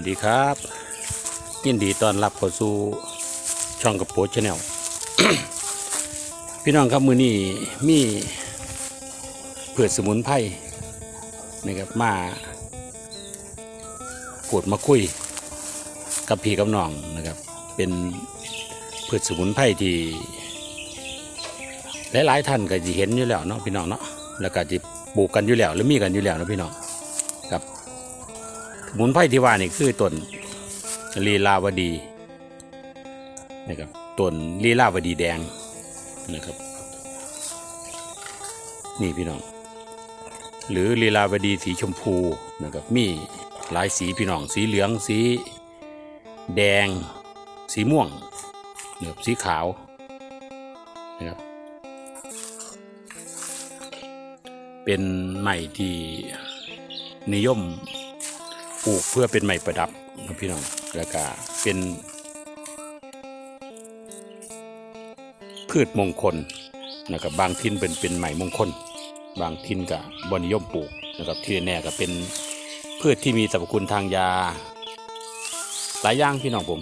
วัสดีครับ ยินดีต้อนรับเข้าสู่ช่องกระโปรงชาแนลพี่น้องครับมือนี้มีเผือสมุนไพรนะครับมาพูดมาคุยกับพี่กับน้องนะครับ เป็นพืชสมุนไพรที่หลายๆท่านก็จะเห็นอยู่แล้วเนาะพี่น้องเนาะแล้วก็จะปลูกกันอยู่แล้วหรือมีกันอยู่แล้วนะพี่น้อง สมุนไพรที่ว่านี่คือต้นลีลาวดีนะครับต้นลีลาวดีแดงนะครับ นี่พี่น้อง หรือลีลาวดีสีชมพูนะครับมีหลายสีพี่น้อง สีเหลืองสีแดง สีม่วงนะครับสีขาวนะครับเป็นไม้ที่นิยม ปลูกเพื่อเป็นไม้ประดับนะพี่น้องแล้วก็เป็น พืชมงคลนะครับบางทิ้นเป็นเป็นไม้มงคล บางทิ้นกับบนิยมปลูกนะครับที่แน่ก็เป็นพืชที่มีสรรพคุณทางยา หลายอย่างพี่น้องผม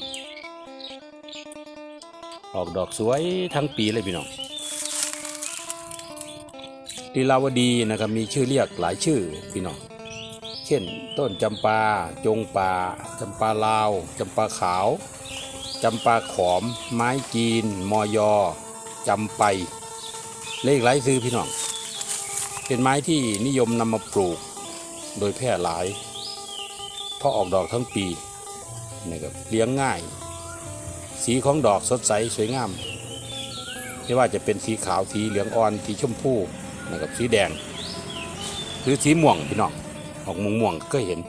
ออกดอกสวยทั้งปีเลยพี่น้องลีลาวดีนะครับมีชื่อเรียกหลายชื่อพี่น้อง เช่น ต้นจำปา จงป่าจำปาลาวจำปาขาวจำปาขอม ไม้จีน มอยอจำไป เลขหลายซื้อพี่น้อง เป็นไม้ที่นิยมนำมาปลูก โดยแพร่หลาย เพราะออกดอกทั้งปีนะครับเลี้ยงง่าย สีของดอกสดใสสวยงาม ไม่ว่าจะเป็นสีขาวสีเหลืองอ่อนสีชมพูนะครับสีแดง หรือสีม่วงพี่น้อง ออกม่วงม่วงๆก็เห็น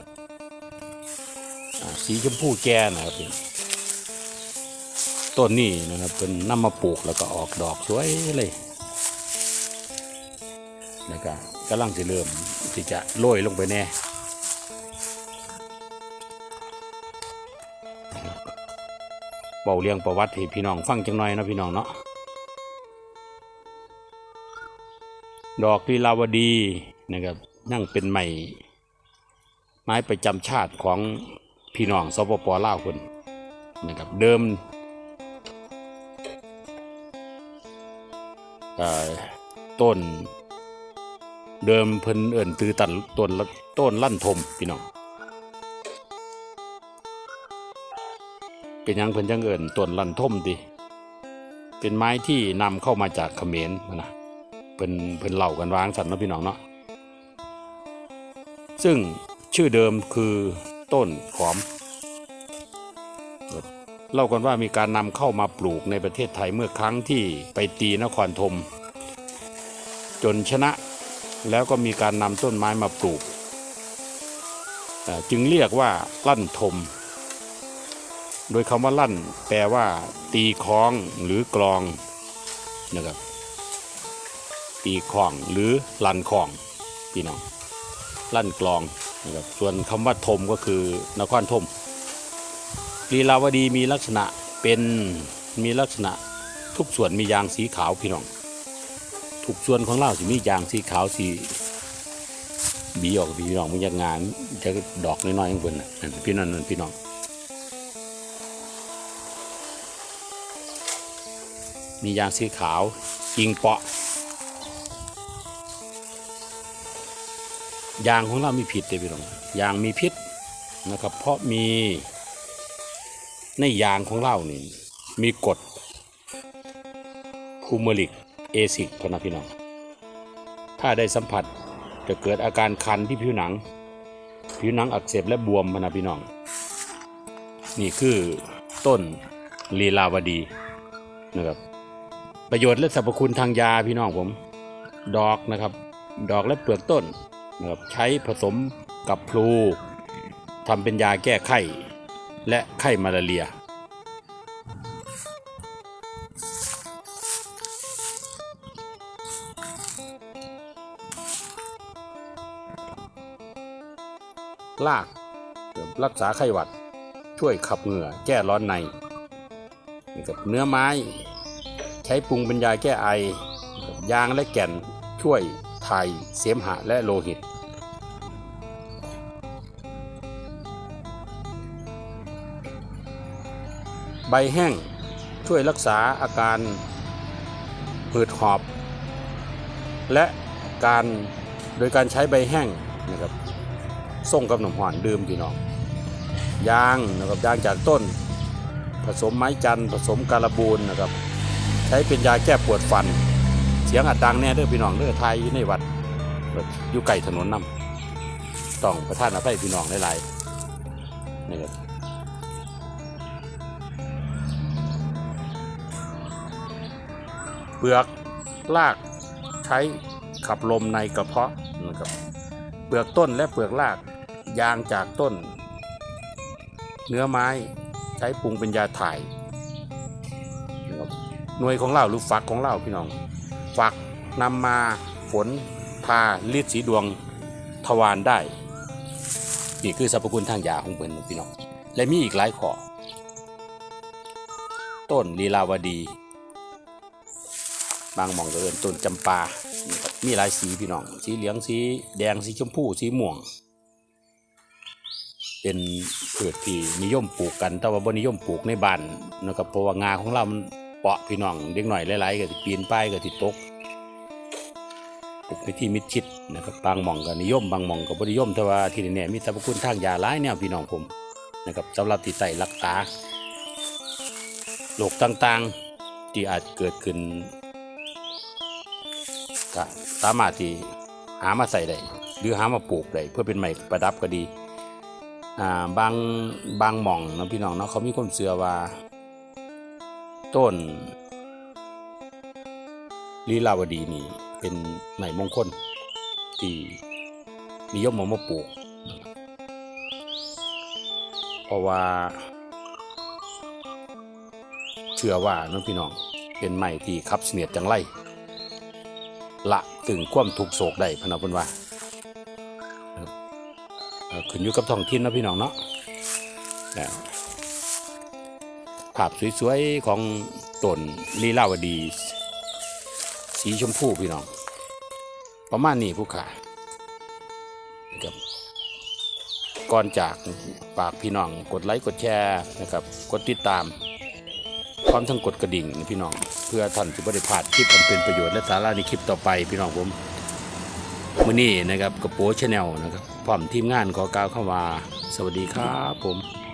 สีชมพูแก่นะครับต้นนี้นะครับเป็นน้ำมาปลูกแล้วก็ออกดอกสวยเลยแล้วก็กำลังจะเริ่มที่จะโรยลงไปแน่เบาเรียงประวัติให้พี่น้องฟังจังหน่อยนะพี่น้องเนาะดอกลีลาวดีนะครับนั่งเป็นใหม่ ไม้ประจำชาติของพี่น้องสปปลาวคนนะครับเดิมต้นเดิมเพิ่นเอิ่นตือตันต้นต้นลั่นทมพี่น้องเป็นยังเพิ่นจังเอิ่นต้นลั่นทมติเป็นไม้ที่นำเข้ามาจากเขมรนะเพิ่นเพิ่นเล่ากันวางสันเนาะพี่น้องเนาะซึ่ง ชื่อเดิมคือต้นขอม เล่ากันว่ามีการนำเข้ามาปลูกในประเทศไทยเมื่อครั้งที่ไปตีนครธมจนชนะแล้วก็มีการนำต้นไม้มาปลูก จึงเรียกว่าลั่นทม โดยคำว่าลั่นแปลว่า ตีคล้องหรือกลองนะครับตีคล้องหรือลันคล้องพี่น้อง ลั่นกลองนะครับส่วนคำว่าทมก็คือนครทมลีลาวดีมีลักษณะเป็นมีลักษณะทุกส่วนมียางสีขาวพี่น้องทุกส่วนของเราสิมียางสีขาวสีบีออกพี่น้องมันจะงานจะดอกน้อยๆข้างบนน่ะพี่น้องนั่นพี่น้องมียางสีขาวกิ่งเปาะ ยางของเรามีพิษเลยพี่น้องยางมีพิษนะครับ เพราะมีในยางของเรานี่มีกรดคูเมริกเอซิกพนะพี่น้อง ถ้าได้สัมผัสจะเกิดอาการคันที่ผิวหนัง ผิวหนังอักเสบและบวมพนะพี่น้อง นี่คือต้นลีลาวดีนะครับประโยชน์และสรรพคุณทางยาพี่น้องผม ดอกนะครับ ดอกและเปลือกต้น นะครับใช้ผสมกับพลูทำเป็นยาแก้ไข้และไข้มาลาเรีย ลากรักษาไข้หวัด ช่วยขับเหงื่อแก้ร้อนในนี่ครับเนื้อไม้ ใช้ปรุงเป็นยาแก้ไอ ยางและแก่นช่วย ถ่ายเสมหะและโลหิต ใบแห้งช่วยรักษาอาการผืดหอบ และการโดยการใช้ใบแห้งนะครับส่งกับน้ำหอนดื่มพี่น้องยางนะครับยางจากต้น ผสมไม้จันทร์ผสมการบูนนะครับ ใช้เป็นยาแก้ปวดฟัน เสียงอัดดังแน่เด้อพี่น้องเด้อไทยในวัดอยู่ไก่ถนนนำต้องประทานอภัยพี่น้องหลายๆนี่ครับเปลือกลากใช้ขับลมในกระเพาะนะครับเปลือกต้นและเปลือกรากยางจากต้น เนื้อไม้ใช้ปรุงเป็นยาถ่ายนะครับหน่วยของเราหรือฝักของเราพี่น้อง ฝักนำมาฝนพาลิดสีดวงทวารได้ นี่คือสรรพคุณทางยาของเพิ่นพี่น้องและมีอีกหลายข้อต้นลีลาวดี บางหมองก็เอินต้นจำปามีหลายสีพี่น้อง สีเหลืองสีแดงสีชมพูสีม่วง เป็นพืชที่นิยมปลูกกัน แต่ว่าบนิยมปลูกในบ้านนะครับเพราะว่างาของเรามันเปาะพี่น้องเด็กหน่อยหลายๆก็สิปีนป้ายก็สิตก ปลูกในที่มิดชิดนะครับบางหม่องก็นิยมบางหม่องก็บ่นิยมแต่ว่าที่นี่มีสรรพคุณทางยาหลายแนวพี่น้องผมนะครับสำหรับที่ใส่รักษาโรคต่างๆ ที่อาจเกิดขึ้นก็สามารถที่หามาใส่ได้หรือหามาปลูกได้เพื่อเป็นไม้ประดับก็ดีอ่าบางบางหม่องนะพี่น้องเนาะเขามีความเชื่อว่า ต้นลีลาวดีนี่ เป็นไม้มงคลที่นิยมเอามาปลูกเพราะว่าเชื่อว่าน้องพี่น้องเป็นไม้ที่ขับเสนียดจังไรละถึงความทุกโศกได้พนะเพิ่นว่าขึ้นอยู่กับท้องถิ่นนะพี่น้องเนาะภาพสวยๆของต้นลีลาวดี สีชมพูพี่น้อง ประมาณนี้ผู้ขานะครับก่อนจากฝากพี่น้องกดไลค์กดแชร์นะครับ กดติดตามพร้อมทั้งกดกระดิ่งพี่น้อง เพื่อท่านจะไม่ได้พลาดคลิปอันเป็นประโยชน์และสาระในคลิปต่อไปพี่น้องผมมื่อนี้นะครับกระโปรงชาแนลนะครับพร้อมทีมงานขอกล่าวเข้ามา สวัสดีครับผม